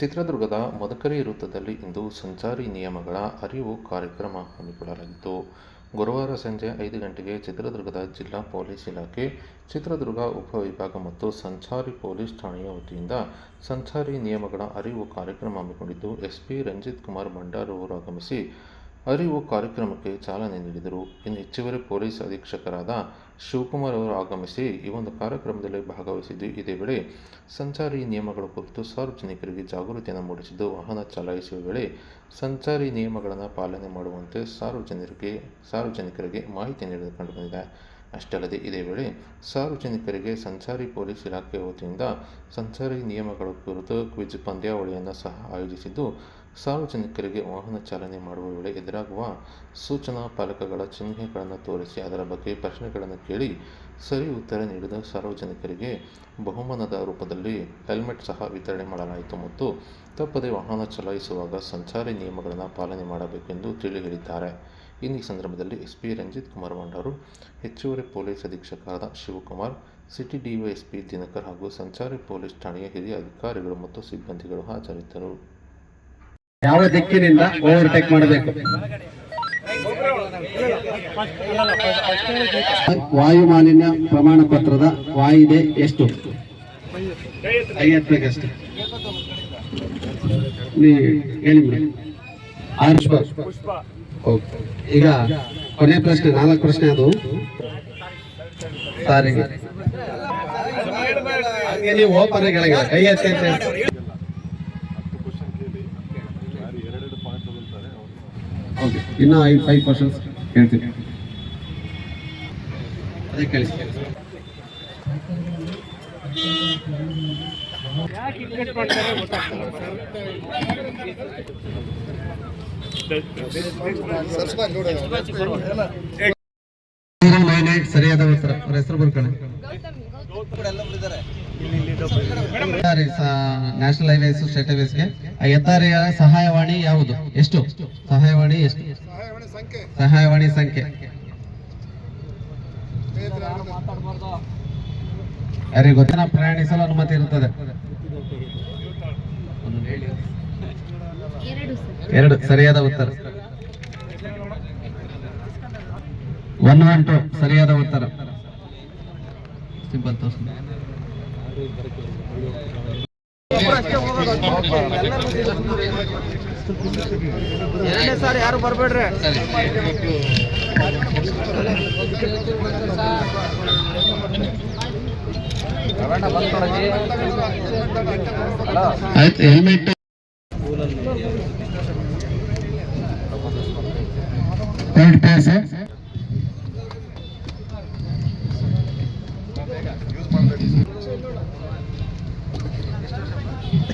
ಚಿತ್ರದುರ್ಗದ ಮದಕರಿ ವೃತ್ತದಲ್ಲಿ ಇಂದು ಸಂಚಾರಿ ನಿಯಮಗಳ ಅರಿವು ಕಾರ್ಯಕ್ರಮ ಹಮ್ಮಿಕೊಳ್ಳಲಾಗಿತ್ತು. ಗುರುವಾರ ಸಂಜೆ ಐದು ಗಂಟೆಗೆ ಚಿತ್ರದುರ್ಗದ ಜಿಲ್ಲಾ ಪೊಲೀಸ್ ಇಲಾಖೆ, ಚಿತ್ರದುರ್ಗ ಉಪವಿಭಾಗ ಮತ್ತು ಸಂಚಾರಿ ಪೊಲೀಸ್ ಠಾಣೆಯ ವತಿಯಿಂದ ಸಂಚಾರಿ ನಿಯಮಗಳ ಅರಿವು ಕಾರ್ಯಕ್ರಮ ಹಮ್ಮಿಕೊಂಡಿದ್ದು, ಎಸ್ಪಿ ರಂಜಿತ್ ಕುಮಾರ್ ಭಂಡಾರ್ ಅವರು ಆಗಮಿಸಿ ಅರಿವು ಕಾರ್ಯಕ್ರಮಕ್ಕೆ ಚಾಲನೆ ನೀಡಿದರು. ಇನ್ನು ಹೆಚ್ಚುವರಿ ಪೊಲೀಸ್ ಅಧೀಕ್ಷಕರಾದ ಶಿವಕುಮಾರ್ ಅವರು ಆಗಮಿಸಿ ಈ ಒಂದು ಕಾರ್ಯಕ್ರಮದಲ್ಲಿ ಭಾಗವಹಿಸಿದ್ದು ಇದೇ ವೇಳೆ ಸಂಚಾರಿ ನಿಯಮಗಳ ಕುರಿತು ಸಾರ್ವಜನಿಕರಿಗೆ ಜಾಗೃತಿಯನ್ನು ಮೂಡಿಸಿದ್ದು, ವಾಹನ ಚಲಾಯಿಸುವ ವೇಳೆ ಸಂಚಾರಿ ನಿಯಮಗಳನ್ನು ಪಾಲನೆ ಮಾಡುವಂತೆ ಸಾರ್ವಜನಿಕರಿಗೆ ಸಾರ್ವಜನಿಕರಿಗೆ ಮಾಹಿತಿ ನೀಡಲು ಕಂಡುಬಂದಿದೆ. ಅಷ್ಟೇ ಅಲ್ಲದೆ ಇದೇ ವೇಳೆ ಸಾರ್ವಜನಿಕರಿಗೆ ಸಂಚಾರಿ ಪೊಲೀಸ್ ಇಲಾಖೆ ವತಿಯಿಂದ ಸಂಚಾರಿ ನಿಯಮಗಳ ಕುರಿತು ಕ್ವಿಜ್ ಪಂದ್ಯಾವಳಿಯನ್ನು ಸಹ ಆಯೋಜಿಸಿದ್ದು ಸಾರ್ವಜನಿಕರಿಗೆ ವಾಹನ ಚಾಲನೆ ಮಾಡುವ ವೇಳೆ ಎದುರಾಗುವ ಸೂಚನಾ ಫಲಕಗಳ ಚಿಹ್ನೆಗಳನ್ನು ತೋರಿಸಿ ಅದರ ಬಗ್ಗೆ ಪ್ರಶ್ನೆಗಳನ್ನು ಕೇಳಿ ಸರಿ ಉತ್ತರ ನೀಡಿದ ಸಾರ್ವಜನಿಕರಿಗೆ ಬಹುಮಾನದ ರೂಪದಲ್ಲಿ ಹೆಲ್ಮೆಟ್ ಸಹ ವಿತರಣೆ ಮಾಡಲಾಯಿತು ಮತ್ತು ತಪ್ಪದೆ ವಾಹನ ಚಲಾಯಿಸುವಾಗ ಸಂಚಾರಿ ನಿಯಮಗಳನ್ನು ಪಾಲನೆ ಮಾಡಬೇಕೆಂದು ತಿಳಿ ಹೇಳಿದ್ದಾರೆ ಇನ್ನು ಸಂದರ್ಭದಲ್ಲಿ ಎಸ್ ಪಿ ರಂಜಿತ್ ಕುಮಾರ್ ಭಂಡಾರು ಹೆಚ್ಚುವರಿ ಪೊಲೀಸ್ ಅಧೀಕ್ಷಕರಾದ ಶಿವಕುಮಾರ್, ಸಿಟಿ ಡಿವೈಎಸ್ಪಿ ದಿನಕರ್ ಹಾಗೂ ಸಂಚಾರಿ ಪೊಲೀಸ್ ಠಾಣೆಯ ಹಿರಿಯ ಅಧಿಕಾರಿಗಳು ಮತ್ತು ಸಿಬ್ಬಂದಿಗಳು ಹಾಜರಿದ್ದರು. ಯಾವ ದಿಕ್ಕಿನಿಂದ ಓವರ್ಟೇಕ್ ಮಾಡಬೇಕು? ವಾಯು ಮಾಲಿನ್ಯ ಪ್ರಮಾಣ ಪತ್ರದ ವಾಯಿದೆ ಎಷ್ಟು? ನೀ ಹೇಳಿ ಈಗ ಕೊನೆ ಪ್ರಶ್ನೆ, ನಾಲ್ಕು ಪ್ರಶ್ನೆ ಅದು. ಸಾರಿಗೆ. ಓಪನ್ ಹೇಳಂಗಿಲ್ಲ ಕೈ ಎತ್ತಿ ಇನ್ನು ಐದು ಫೈವ್ ಕ್ವಶನ್ಸ್ ಹೇಳ್ತೀನಿ. ಅದೇ ಕೇಳಿ ಸರಿಯಾದ ಉತ್ತರ. ಅವ್ರ ಹೆಸರು ಬರ್ಕೊಳ್ಳಿ ನ್ಯಾಷನಲ್ ಹೈವೇಸ್ ಸ್ಟೇಟ್ ಹೈವೇಸ್ಗೆ ಹೆದ್ದಾರಿಯ ಸಹಾಯವಾಣಿ ಯಾವುದು? ಎಷ್ಟು? ಸಹಾಯವಾಣಿ ಎಷ್ಟು? ಸಹಾಯವಾಣಿ ಸಂಖ್ಯೆ. ಯಾರಿಗೆ ಗೊತ್ತಿನ ಪ್ರಯಾಣಿಸಲು ಅನುಮತಿ ಇರುತ್ತದೆ. ಎರಡು ಎರಡು ಸರಿಯಾದ ಉತ್ತರ. ಒನ್ ಒನ್ ಟು ಸರಿಯಾದ ಉತ್ತರ. ಸಿಂಪಲ್ ತೋರ್ಸಿ. ಎರಡನೇ ಸಾರಿ ಯಾರು ಬರಬೇಡ್ರಿ? ಆಯ್ತು ಹೆಲ್ಮೆಟ್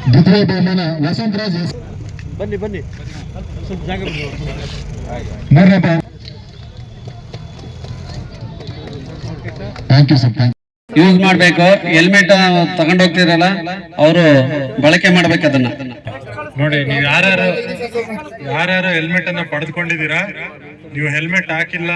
ದ್ವಿತೀಯ ಬಹುಮಾನ ವಸಂತರಾಜ್ ಎಸ್. ಬನ್ನಿ ಬನ್ನಿ. ಸ್ವಲ್ಪ ಜಾಗ ಬಿಡಿ. ಮೂರನೇ ಬಹುಮಾನ ಯು ಸರ್ ಥ್ಯಾಂಕ್ ಯೂಸ್ ಮಾಡಬೇಕು. ಹೆಲ್ಮೆಟ್ ತಗೊಂಡು ಹೋಗ್ತಿರಲ್ಲ ಅವರು ಬಳಕೆ ಮಾಡ್ಬೇಕು ಅದನ್ನ. ನೋಡಿ ನೀವು ಯಾರ್ಯಾರು ಯಾರ್ಯಾರು ಹೆಲ್ಮೆಟ್ ಅನ್ನ ಪಡೆದುಕೊಂಡಿದ್ದೀರಾ ನೀವು ಹೆಲ್ಮೆಟ್ ಹಾಕಿಲ್ಲ